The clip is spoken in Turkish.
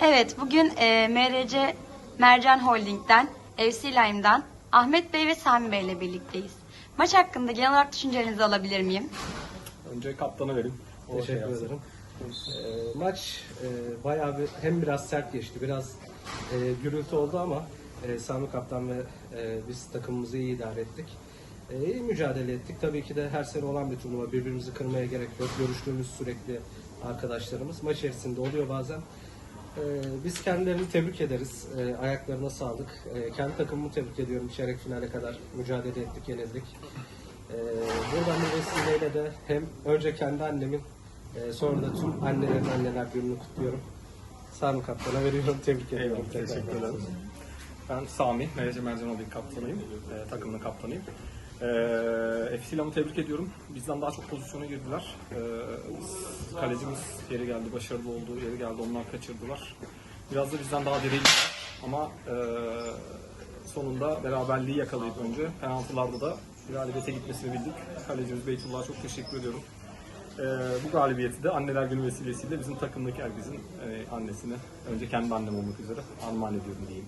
Evet, bugün e, MRC Mercan Holding'den, FC Lime'dan Ahmet Bey ve Sami Bey ile birlikteyiz. Maç hakkında genel olarak düşüncelerinizi alabilir miyim? Önce kaptana verin. O şey Teşekkür ederim. Ee, maç e, bayağı bir hem biraz sert geçti, biraz e, gürültü oldu ama e, Sami Kaptan ve e, biz takımımızı iyi idare ettik. E, iyi mücadele ettik. Tabii ki de her sene olan bir turnuva. Birbirimizi kırmaya gerek yok. Görüştüğümüz sürekli arkadaşlarımız. Maç içerisinde oluyor bazen. E, biz kendilerini tebrik ederiz. E, ayaklarına sağlık. E, kendi takımımı tebrik ediyorum. Çeyrek finale kadar mücadele ettik, yenildik. Ee, buradan bir vesileyle de hem önce kendi annemin e, sonra da tüm annelerin anneler gününü kutluyorum. Sami Kaptan'a veriyorum. Tebrik ediyorum. Eyvallah, teşekkür ederim. Ben Sami, Merece Mercan Holding kaptanıyım. E, takımının kaptanıyım. E, FC tebrik ediyorum. Bizden daha çok pozisyona girdiler. E, biz- kalecimiz yeri geldi, başarılı oldu, yeri geldi. Onlar kaçırdılar. Biraz da bizden daha diriydiler. Ama e, sonunda beraberliği yakalayıp önce penaltılarda da galibiyete gitmesini bildik. Kalecimiz Beytullah'a çok teşekkür ediyorum. Ee, bu galibiyeti de anneler günü vesilesiyle bizim takımdaki herkesin e, annesine, önce kendi annem olmak üzere armağan ediyorum diyeyim.